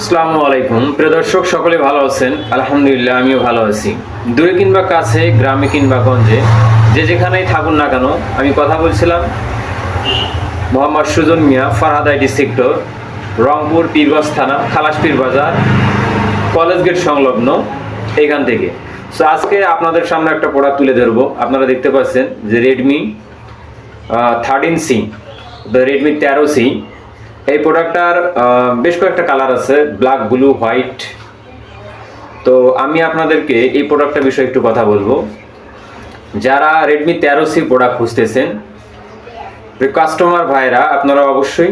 আসসালামু আলাইকুম। প্রিয় দর্শক, সকলে ভালো আছেন? আলহামদুলিল্লাহ, আমিও ভালো আছি। দূরে কিংবা কাছে, গ্রামে কিংবা গঞ্জে, যে যেখানেই থাকুন না কেন, আমি কথা বলছিলাম মোহাম্মদ সুজন মিয়া ফারহাদ আইটি সেক্টর রংপুর পীরগঞ্জ থানা খালাসপীর বাজার, কলেজ গেট সংলগ্ন এখান থেকে। সো আজকে আপনাদের সামনে একটা প্রোডাক্ট তুলে ধরবো। আপনারা দেখতে পাচ্ছেন যে রেডমি থার্টিন সি রেডমি তেরো সি এই প্রোডাক্টটার বেশ কয়েকটা কালার আছে ব্ল্যাক ব্লু হোয়াইট তো আমি আপনাদেরকে এই প্রোডাক্টটার বিষয়ে একটু কথা বলব। যারা রেডমি তেরো সি প্রোডাক্ট খুঁজতেছেন কাস্টমার ভাইরা আপনারা অবশ্যই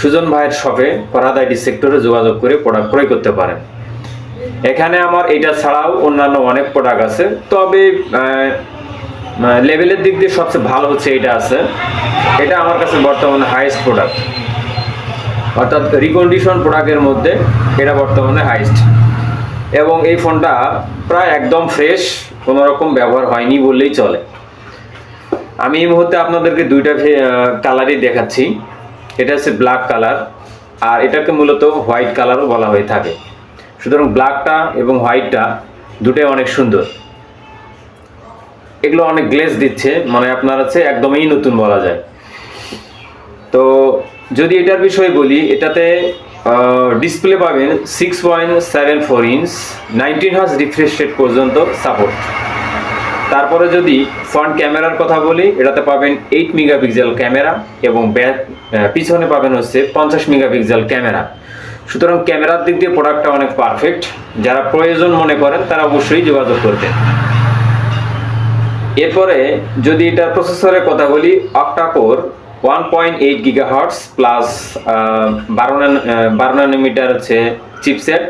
সুজন ভাইয়ের শপে ফরহাদ আইটি সেক্টরে যোগাযোগ করে প্রোডাক্ট ক্রয় করতে পারেন। এখানে আমার এটা ছাড়াও অন্যান্য অনেক প্রোডাক্ট আছে। তবে লেভেলের দিক দিয়ে সবচেয়ে ভালো হচ্ছে এটা আছে। এটা আমার কাছে বর্তমানে হাইয়েস্ট প্রোডাক্ট অর্থাৎ রিকন্ডিশন প্রোডাক্টের মধ্যে এটা বর্তমানে হাইস্ট এবং এই ফোনটা প্রায় একদম ফ্রেশ কোনো রকম ব্যবহার হয়নি বললেই চলে। আমি এই মুহূর্তে আপনাদেরকে দুইটা কালারই দেখাচ্ছি। এটা হচ্ছে ব্ল্যাক কালার আর এটাকে মূলত হোয়াইট কালারও বলা হয়ে থাকে। সুতরাং ব্ল্যাকটা এবং হোয়াইটটা দুটোই অনেক সুন্দর। এগুলো অনেক গ্লেজ দিচ্ছে মানে আপনার হচ্ছে একদমই নতুন বলা যায়। তো যদি এটার বিষয়ে বলি, এটাতে ডিসপ্লে পাবেন six point seven four inch nineteen hertz refresh rate পর্যন্ত সাপোর্ট তারপরে যদি ফ্রন্ট ক্যামেরার কথা বলি, এটাতে পাবেন এইট মেগাপিক্সেল ক্যামেরা এবং ব্যাক পিছনে পাবেন হচ্ছে পঞ্চাশ মেগাপিক্সেল ক্যামেরা সুতরাং ক্যামেরার দিক দিয়ে প্রোডাক্টটা অনেক পারফেক্ট যারা প্রয়োজন মনে করেন, তারা অবশ্যই যোগাযোগ করবেন। এরপরে যদি এটা প্রসেসরের কথা বলি octa core one point eight giga plus বারো বারো নানোমিটার হচ্ছে চিপসেট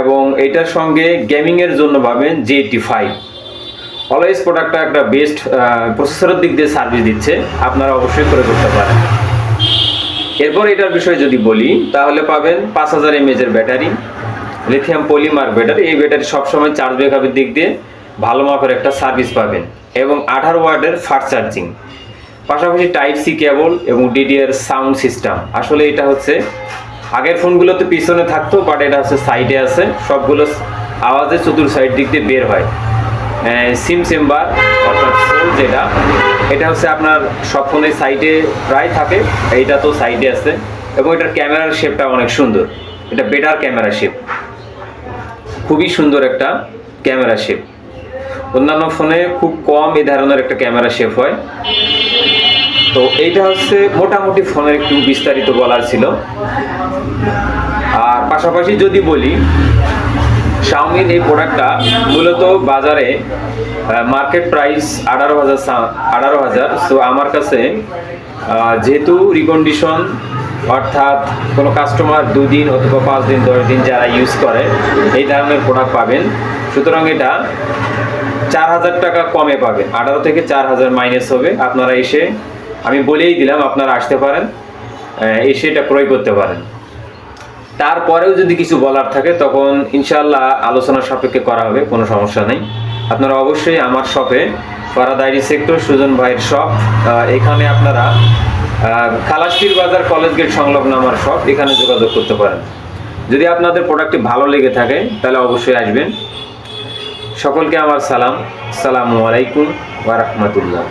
এবং এটার সঙ্গে গেমিংয়ের জন্য পাবেন জি এইটটি ফাইভ অলওয়েজ প্রোডাক্টটা একটা বেস্ট প্রসেসরের দিক দিয়ে সার্ভিস দিচ্ছে। আপনারা অবশ্যই করে করতে পারেন। এরপর এটার বিষয়ে যদি বলি, তাহলে পাবেন পাঁচ হাজার এমএজের ব্যাটারি লিথিয়াম পলিমার ব্যাটারি এই ব্যাটারি সবসময় চার্জ ব্যাকআপের দিক দিয়ে ভালো মাপের একটা সার্ভিস পাবেন। এবং আঠারো ওয়ার্ডের ফাস্ট চার্জিং পাশাপাশি টাইপ সি কেবল এবং ডিডিআর সাউন্ড সিস্টেম আসলে এটা হচ্ছে, আগের ফোনগুলোতে পিছনে থাকতো বাট এটা হচ্ছে সাইডে আছে। সবগুলো আওয়াজে চতুর সাইড দিক দিয়ে বের হয়। সিম চেম্বার অর্থাৎ সোল যেটা, এটা হচ্ছে আপনার সব ফোনের সাইডে প্রায় থাকে, এইটা তো সাইডে আছে। এবং এটার ক্যামেরার শেপটা অনেক সুন্দর। এটা বেটার ক্যামেরা শেপ খুবই সুন্দর একটা ক্যামেরা শেপ অন্যান্য ফোনে খুব কম এ ধরনের একটা ক্যামেরা শেপ হয়। তো এইটা হচ্ছে মোটামুটি ফোনের একটু বিস্তারিত বলার ছিল। আর পাশাপাশি যদি বলি শাওমির এই প্রোডাক্টটা মূলত বাজারে মার্কেট প্রাইস আঠারো হাজার আঠারো হাজার। সো আমার কাছে যেহেতু রিকন্ডিশন অর্থাৎ কোনো কাস্টমার দুদিন অথবা পাঁচ দিন দশ দিন যারা ইউজ করে, এই ধরনের প্রোডাক্ট পাবেন। সুতরাং এটা চার হাজার টাকা কমে পাবেন। আঠারো থেকে চার হাজার মাইনাস হবে। আপনারা এসে আমি বলেই দিলাম, আপনারা আসতে পারেন এসে এটা ক্রয় করতে পারেন। তারপরেও যদি কিছু বলার থাকে, তখন ইনশাল্লাহ আলোচনা সাপেক্ষে করা হবে, কোনো সমস্যা নেই। আপনারা অবশ্যই আমার শপে ফারাদাইরি সেক্টর, সুজন ভাইয়ের শপ এখানে আপনারা খালাসপির বাজার, কলেজ গেট সংলগ্ন আমার শপ, এখানে যোগাযোগ করতে পারেন। যদি আপনাদের প্রোডাক্টটি ভালো লেগে থাকে, তাহলে অবশ্যই আসবেন। সকলকে আমার সালাম। সালামু আলাইকুম ওয়া রাহমাতুল্লাহ।